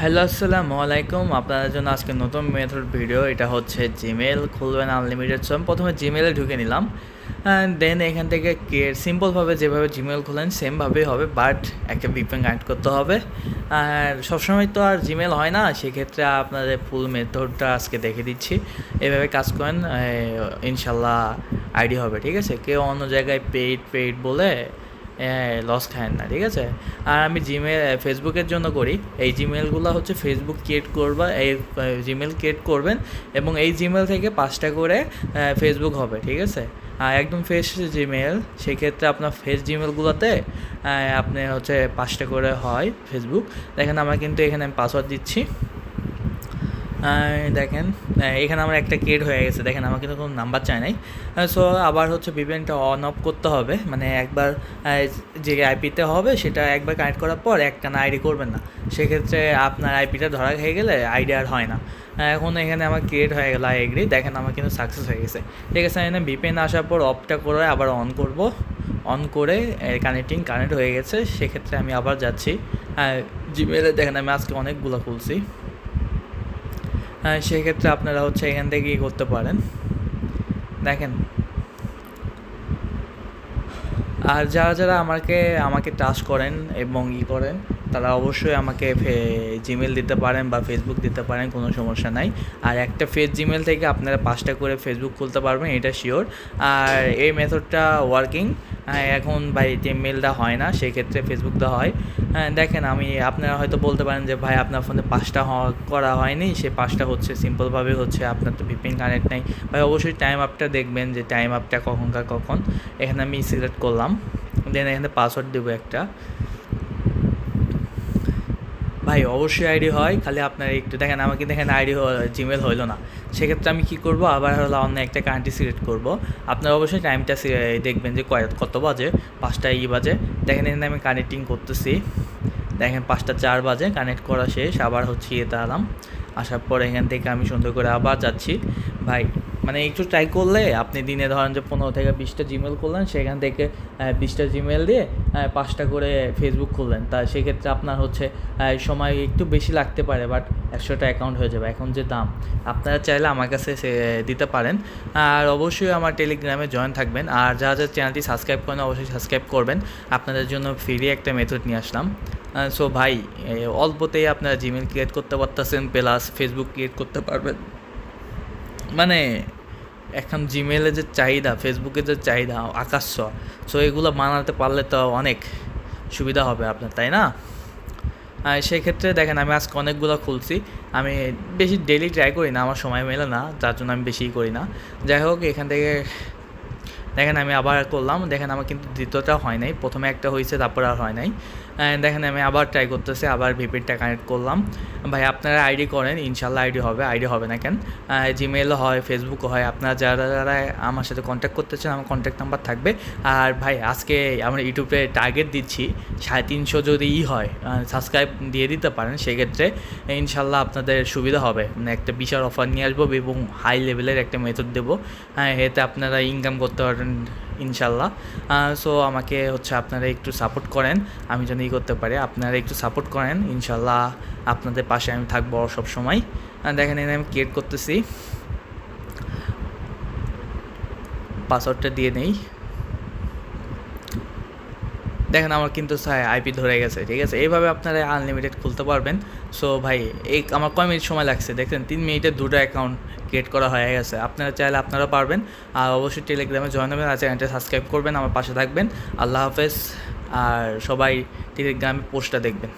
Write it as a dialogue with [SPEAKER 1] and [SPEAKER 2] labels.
[SPEAKER 1] Hello, আসসালামু আলাইকুম। আপনাদের জন্য আজকে নতুন মেথড ভিডিও এটা হচ্ছে জিমেল খুলবেন আনলিমিটেড সো আমি প্রথমে জিমেলে ঢুকে নিলাম। দেন এখান থেকে কে সিম্পলভাবে যেভাবে জিমেল খোলেন সেমভাবেই হবে বাট একটা ভিপিএন কানেক্ট করতে হবে। আর সবসময় তো আর জিমেল হয় না, সেক্ষেত্রে আপনাদের ফুল মেথডটা আজকে দেখে দিচ্ছি। এভাবে কাজ করেন ইনশাল্লাহ আইডি হবে, ঠিক আছে? কেউ অন্য জায়গায় পেইড পেইড বলে লস খায় না, ঠিক আছে? আর আমি জিমেল ফেসবুকের জন্য করি। এই জিমেলগুলো হচ্ছে ফেসবুক ক্রিয়েট করবা, এই জিমেল ক্রিয়েট করবেন এবং এই জিমেল থেকে পাঁচটা করে ফেসবুক হবে, ঠিক আছে? একদম ফ্রেশ জিমেল সেক্ষেত্রে আপনার ফেস জিমেলগুলোতে আপনি হচ্ছে পাঁচটা করে হয় ফেসবুক দেখেন, আমার কিন্তু এখানে আমি পাসওয়ার্ড দিচ্ছি। দেখেন এখানে আমার একটা কেড হয়ে গেছে। দেখেন, আমার কিন্তু কোনো নাম্বার চাই নাই। সো আবার হচ্ছে ভিপিএনটা অন অফ করতে হবে। মানে একবার যে আইপিতে হবে, সেটা একবার কানেক্ট করার পর একটা না আইডি করবেন না। সেক্ষেত্রে আপনার আইপিটা ধরা হয়ে গেলে আইডি আর হয় না। এখন এখানে আমার ক্রিয়েট হয়ে গেল আই এগ্রি দেখেন, আমার কিন্তু সাকসেস হয়ে গেছে। ঠিক আছে, এখানে ভিপিএন আসার পর অফটা করে আবার অন করব। অন করে কানেক্টিং কানেক্ট হয়ে গেছে। সেক্ষেত্রে আমি আবার যাচ্ছি। জিমেলে দেখেন, আমি আজকে অনেকগুলো খুলছি। সেক্ষেত্রে আপনারা হচ্ছে এখান থেকে করতে পারেন? দেখেন। আর যারা যারা আমাকে আমাকে টাচ করেন এবং ই করেন, তারা অবশ্যই আমাকে জিমেল দিতে পারেন বা ফেসবুক দিতে পারেন, কোনো সমস্যা নাই। আর একটা ফেস জিমেল থেকে আপনারা পাঁচটা করে ফেসবুক খুলতে পারবেন, এটা শিওর আর এই মেথডটা ওয়ার্কিং এখন বাড়িতে মেলটা হয় না, সেক্ষেত্রে দেওয়া হয়। দেখেন, আমি আপনারা হয়তো বলতে পারেন যে, ভাই, আপনার ফোনে পাঁচটা করা হয়নি, সে পাঁচটা হচ্ছে, সিম্পলভাবে হচ্ছে, আপনার তো ভিপিন কানেক্ট নেই। ভাই, অবশ্যই টাইম আপটা দেখবেন যে টাইম আপটা কখনকার কখন। এখানে আমি সিলেক্ট করলাম দেন এখানে পাসওয়ার্ড দেবো একটা। ভাই, অবশ্যই আইডি হয়, খালি আপনার একটু দেখেন, আমাকে দেখেন আইডি জিমেল হইল না। সেক্ষেত্রে আমি কী করব? আবার হলো অন্য একটা কান্ট্রি সিলেক্ট করব। আপনার অবশ্যই টাইমটা দেখবেন যে কত বাজে? পাঁচটা ই বাজে। দেখেন, এখানে আমি কানেক্টিং করতেছি। দেখেন, পাঁচটা চার বাজে কানেক্ট করা শেষ। আবার হচ্ছে ইয়েতে আলাম। আসার পর এখান থেকে আমি সুন্দর করে আবার যাচ্ছি। ভাই মানে একটু ট্রাই করলে আপনি দিনে ধরেন যে পনেরো থেকে বিশটা জিমেল করলেন সেখান থেকে বিশটা জিমেল দিয়ে পাঁচটা করে ফেসবুক খুললেন। তা সেক্ষেত্রে আপনার হচ্ছে সময় একটু বেশি লাগতে পারে বাট একশোটা অ্যাকাউন্ট হয়ে যাবে। এখন যে দাম, আপনারা চাইলে আমার কাছে দিতে পারেন। আর অবশ্যই আমার টেলিগ্রামে জয়েন থাকবেন। আর যারা যারা চ্যানেলটি সাবস্ক্রাইব করেন, অবশ্যই সাবস্ক্রাইব করবেন। আপনাদের জন্য ফ্রি একটা মেথড নিয়ে আসলাম। সো ভাই অল্পতেই আপনারা জিমেল ক্রিয়েট করতে পারতেছেন প্লাস ফেসবুক ক্রিয়েট করতে পারবেন। মানে এখন জিমেলে যে চাহিদা ফেসবুকে যে চাহিদা, আকাশ সো এগুলো মানাতে পারলে তো অনেক সুবিধা হবে আপনার, তাই না? সেক্ষেত্রে দেখেন, আমি আজকে অনেকগুলো খুলছি। আমি বেশি ডেলি ট্রাই করি না, আমার সময় মেলে না, যার জন্য আমি বেশি করি না। যাই হোক, এখান থেকে দেখেন আমি আবার করলাম, দেখেন আমার কিন্তু দ্বিতীয়টা হয় নাই, প্রথমে একটা হয়েছে, তারপর আর হয় নাই। দেখেন আমি আবার ট্রাই করতেছি, আবার ভিপিটা কানেক্ট করলাম। ভাই, আপনারা আইডি করেন, ইনশাল্লাহ আইডি হবে আইডি হবে না কেন? জিমেলও হয় ফেসবুকও হয়, আপনারা যারা যারা আমার সাথে কন্ট্যাক্ট করতে চান, আমার কন্ট্যাক্ট নাম্বার থাকবে। আর ভাই, আজকে আমরা ইউটিউবে টার্গেট দিচ্ছি, সাড়ে তিনশো যদি ই হয় সাবস্ক্রাইব দিয়ে দিতে পারেন, সেক্ষেত্রে ইনশাল্লাহ আপনাদের সুবিধা হবে। মানে একটা বিশাল অফার নিয়ে আসব এবং হাই লেভেলের একটা মেথড দেবো। হ্যাঁ এতে আপনারা ইনকাম করতে পারবেন ইনশাল্লাহ। সো আমাকে হচ্ছে আপনারা একটু সাপোর্ট করেন। আমি যেন ই করতে পারি। আপনারা একটু সাপোর্ট করেন। ইনশাল্লাহ আপনাদের পাশে আমি থাকব সব সময় দেখেন এনে আমি ক্রিয়েট করতেছি। পাসওয়ার্ডটা দিয়ে নেই। দেখেন আমার কিন্তু আইপি ধরে গেছে, ঠিক আছে? এইভাবে আপনারা আনলিমিটেড খুলতে পারবেন। সো ভাই, এই আমার কয় মিনিট সময় লাগছে? দেখেন তিন মিনিটে দুটো অ্যাকাউন্ট ক্রিয়েট করা হয়ে গেছে। আপনারা চাইলে আপনারা পারবেন। আর অবশ্যই টেলিগ্রামে জয়েন হবেন। আর চ্যানেলটা সাবস্ক্রাইব করবেন। আমার পাশে থাকবেন। আল্লাহ হাফেজ। আর সবাই টেলিগ্রামে পোস্টটা দেখবেন।